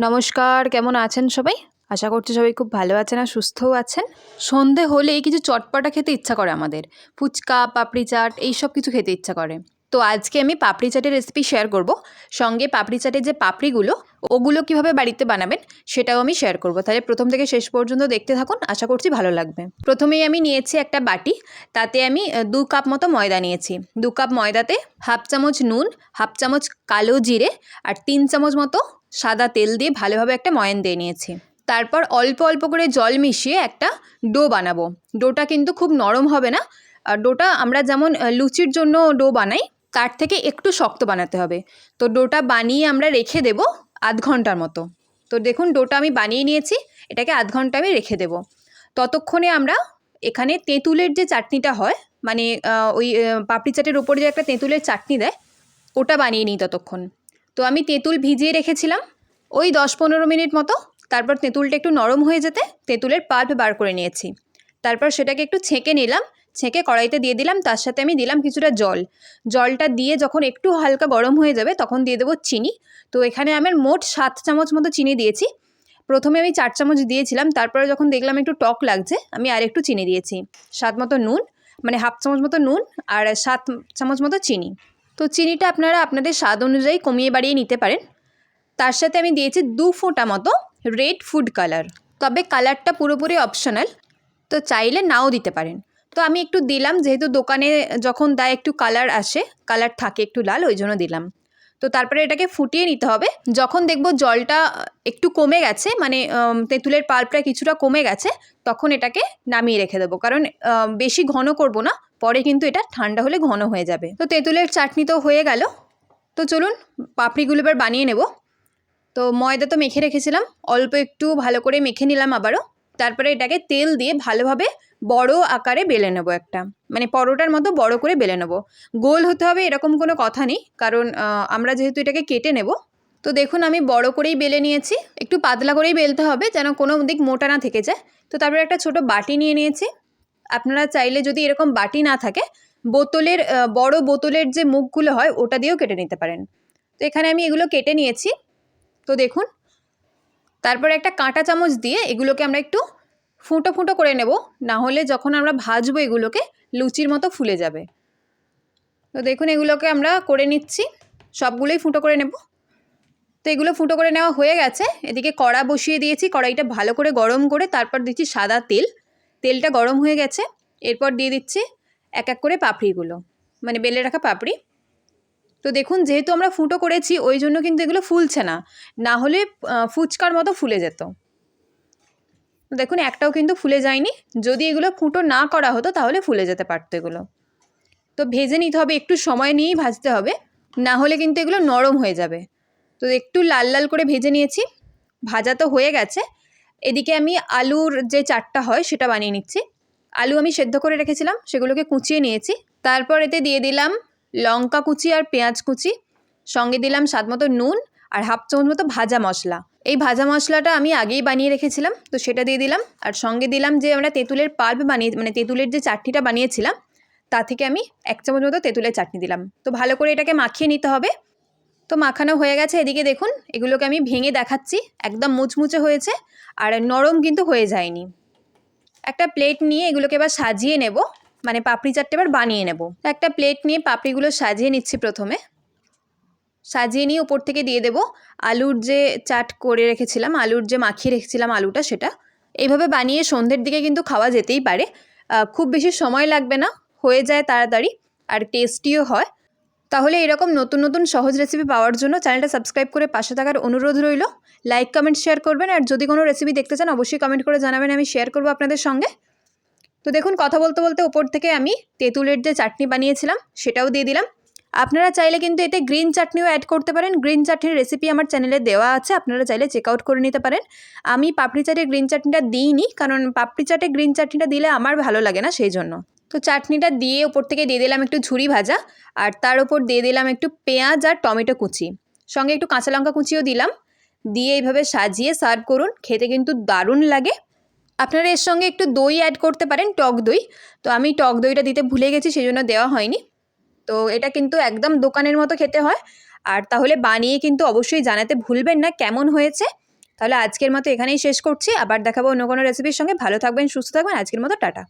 নমস্কার, কেমন আছেন সবাই? আশা করছি সবাই খুব ভালো আছেন আর সুস্থও আছেন। সন্ধে হলেই কিছু চটপাটা খেতে ইচ্ছা করে আমাদের। ফুচকা, পাপড়ি চাট, এই সব কিছু খেতে ইচ্ছা করে। তো আজকে আমি পাপড়ি চাটের রেসিপি শেয়ার করব। সঙ্গে পাপড়ি চাটের যে পাপড়িগুলো, ওগুলো কীভাবে বাড়িতে বানাবেন সেটাও আমি শেয়ার করব। তাহলে প্রথম থেকে শেষ পর্যন্ত দেখতে থাকুন, আশা করছি ভালো লাগবে। প্রথমেই আমি নিয়েছি একটা বাটি, তাতে আমি দু কাপ মতো ময়দা নিয়েছি। দু কাপ ময়দাতে হাফ চামচ নুন, হাফ চামচ কালো জিরে আর তিন চামচ মতো সাদা তেল দিয়ে ভালোভাবে একটা ময়ান দিয়ে নিয়েছি। তারপর অল্প অল্প করে জল মিশিয়ে একটা ডো বানাবো। ডোটা কিন্তু খুব নরম হবে না। আর ডোটা আমরা যেমন লুচির জন্য ডো বানাই তার থেকে একটু শক্ত বানাতে হবে। তো ডোটা বানিয়ে আমরা রেখে দেব আধ ঘণ্টার মতো। তো দেখুন, ডোটা আমি বানিয়ে নিয়েছি, এটাকে আধ ঘণ্টা আমি রেখে দেব। ততক্ষণে আমরা এখানে তেঁতুলের যে চাটনিটা হয় মানে ওই পাপড়ি চাটের ওপরে যে একটা তেঁতুলের চাটনি দেয়, ওটা বানিয়ে নিই ততক্ষণ। তো আমি তেঁতুল ভিজিয়ে রেখেছিলাম, ওই দশ পনেরো মিনিট মতো। তারপর তেঁতুলটা একটু নরম হয়ে যেতে তেঁতুলের পাল্প বার করে নিয়েছি। তারপর সেটাকে একটু ছেঁকে নিলাম ছেঁকে কড়াইতে দিয়ে দিলাম, তার সাথে আমি দিলাম কিছুটা জল। জলটা দিয়ে যখন একটু হালকা গরম হয়ে যাবে, তখন দিয়ে দেবো চিনি। তো এখানে আমার মোট সাত চামচ মতো চিনি দিয়েছি। প্রথমে আমি চার চামচ দিয়েছিলাম, তারপরে যখন দেখলাম একটু টক লাগছে, আমি আর একটু চিনি দিয়েছি। স্বাদ মতো নুন মানে হাফ চামচ মতো নুন আর সাত চামচ মতো চিনি। তো চিনিটা আপনারা আপনাদের স্বাদ অনুযায়ী কমিয়ে বাড়িয়ে নিতে পারেন। তার সাথে আমি দিয়েছি দু ফোঁটা মতো রেড ফুড কালার। তবে কালারটা পুরোপুরি অপশনাল, তো চাইলে নাও দিতে পারেন। তো আমি একটু দিলাম, যেহেতু দোকানে যখন দেয় একটু কালার আসে কালার থাকে একটু লাল, ওই জন্য দিলাম। তো তারপরে এটাকে ফুটিয়ে নিতে হবে। যখন দেখব জলটা একটু কমে গেছে মানে তেঁতুলের পাল্পটা কিছুটা কমে গেছে, তখন এটাকে নামিয়ে রেখে দেবো। কারণ বেশি ঘন করব না, পরে কিন্তু এটা ঠান্ডা হলে ঘন হয়ে যাবে। তো তেঁতুলের চাটনি তো হয়ে গেল। তো চলুন, পাপড়িগুলো এবার বানিয়ে নেব। তো ময়দা তো মেখে রেখেছিলাম, অল্প একটু ভালো করে মেখে নিলাম আবারও। তারপরে এটাকে তেল দিয়ে ভালোভাবে বড় আকারে বেলে নেব একটা। মানে পরোটার মতো বড় করে বেলে নেব। গোল হতে হবে এরকম কোনো কথা নেই, কারণ আমরা যেহেতু এটাকে কেটে নেব। তো দেখুন আমি বড় করেই বেলে নিয়েছি। একটু পাতলা করেই বেলতে হবে যেন কোনো দিক মোটা না থেকে যায়। তো তারপরে একটা ছোট বাটি নিয়ে নিয়েছি। আপনারা চাইলে যদি এরকম বাটি না থাকে, বোতলের বড় বোতলের যে মুখগুলো হয়, ওটা দিয়েও কেটে নিতে পারেন। তো এখানে আমি এগুলো কেটে নিয়েছি। তো দেখুন তারপরে একটা কাঁটা চামচ দিয়ে এগুলোকে আমরা একটু ফুটো ফুটো করে নেব, না হলে যখন আমরা ভাজবো এগুলোকে লুচির মতো ফুলে যাবে। তো দেখুন এগুলোকে আমরা করে নিচ্ছি, সবগুলোই ফুটো করে নেব। তো এগুলো ফুটো করে নেওয়া হয়ে গেছে, এদিকে কড়া বসিয়ে দিয়েছি, কড়াইটা ভালো করে গরম করে তারপর দিচ্ছি সাদা তেল। তেলটা গরম হয়ে গেছে, এরপর দিয়ে দিচ্ছি এক এক করে পাপড়িগুলো মানে বেলে রাখা পাপড়ি। তো দেখুন, যেহেতু আমরা ফুটো করেছি, ওই জন্য কিন্তু এগুলো ফুলছে না। না হলে ফুচকার মতো ফুলে যেত। দেখুন, একটাও কিন্তু ফুলে যায়নি। যদি এগুলো ফুটো না করা হতো, তাহলে ফুলে যেতে পারতো এগুলো। তো ভেজে নিতে হবে, একটু সময় নিয়েই ভাজতে হবে। না হলে কিন্তু এগুলো নরম হয়ে যাবে। তো একটু লাল লাল করে ভেজে নিয়েছি। ভাজা তো হয়ে গেছে। এদিকে আমি আলুর যে চাটটা হয়, সেটা বানিয়ে নিচ্ছি। আলু আমি সেদ্ধ করে রেখেছিলাম, সেগুলোকে কুচিয়ে নিয়েছি। তারপর এতে দিয়ে দিলাম লঙ্কা কুচি আর পেঁয়াজ কুচি, সঙ্গে দিলাম স্বাদ মতো নুন আর হাফ চামচ মতো ভাজা মশলা। এই ভাজা মশলাটা আমি আগেই বানিয়ে রেখেছিলাম, তো সেটা দিয়ে দিলাম। আর সঙ্গে দিলাম যে আমরা তেঁতুলের পাল্প বানিয়ে মানে তেঁতুলের যে চাটনিটা বানিয়েছিলাম, তা থেকে আমি এক চামচ মতো তেঁতুলের চাটনি দিলাম। তো ভালো করে এটাকে মাখিয়ে নিতে হবে। তো মাখানো হয়ে গেছে, এদিকে দেখুন, এগুলোকে আমি ভেঙে দেখাচ্ছি, একদম মুচমুচে হয়েছে, আর নরম কিন্তু হয়ে যায়নি। একটা প্লেট নিয়ে এগুলোকে এবার সাজিয়ে নেব। মানে পাপড়ি চাটটা এবার বানিয়ে নেব। একটা প্লেট নিয়ে পাপড়িগুলো সাজিয়ে নিচ্ছি প্রথমে। সাজিয়ে নিয়ে উপর থেকে দিয়ে দেব আলুর যে চাট করে রেখেছিলাম, আলুর যে মাখিয়ে রেখেছিলাম আলুটা সেটা। এইভাবে বানিয়ে সন্ধ্যের দিকে কিন্তু খাওয়া যেতেই পারে। খুব বেশি সময় লাগবে না, হয়ে যায় তাড়াতাড়ি আর টেস্টিও হয়। তাহলে এরকম নতুন নতুন সহজ রেসিপি পাওয়ার জন্য চ্যানেলটা সাবস্ক্রাইব করে পাশে থাকার অনুরোধ রইল। লাইক কমেন্ট শেয়ার করবেন আর যদি কোনো রেসিপি দেখতে চান, অবশ্যই কমেন্ট করে জানাবেন, আমি শেয়ার করব আপনাদের সঙ্গে। তো দেখুন, কথা বলতে বলতে উপর থেকে আমি তেঁতুলের যে চাটনি বানিয়েছিলাম, সেটাও দিয়ে দিলাম। আপনারা চাইলে কিন্তু এতে গ্রিন চাটনিও অ্যাড করতে পারেন। গ্রিন চাটনির রেসিপি আমার চ্যানেলে দেওয়া আছে, আপনারা চাইলে চেক আউট করে নিতে পারেন। আমি পাপড়ি চাটে গ্রিন চাটনিটা দিইনি, কারণ পাপড়ি চাটে গ্রিন চাটনিটা দিলে আমার ভালো লাগে না সেই জন্য তো চাটনিটা দিয়ে ওপর থেকে দিয়ে দিলাম একটু ঝুরি ভাজা, আর তার উপর দিয়ে দিলাম একটু পেঁয়াজ আর টমেটো কুচি। সঙ্গে একটু কাঁচা লঙ্কা কুচিও দিলাম। দিয়ে এইভাবে সাজিয়ে সার্ভ করুন, খেতে কিন্তু দারুণ লাগে। আপনারা এর সঙ্গে একটু দই অ্যাড করতে পারেন, টক দই। তো আমি টক দইটা দিতে ভুলে গেছি সেই জন্য দেওয়া হয়নি। তো এটা কিন্তু একদম দোকানের মতো খেতে হয়। আর তাহলে বানিয়ে কিন্তু অবশ্যই জানাতে ভুলবেন না কেমন হয়েছে। তাহলে আজকের মতো এখানেই শেষ করছি। আবার দেখাবো অন্য কোনো রেসিপির সঙ্গে। ভালো থাকবেন, সুস্থ থাকবেন। আজকের মতো টাটা।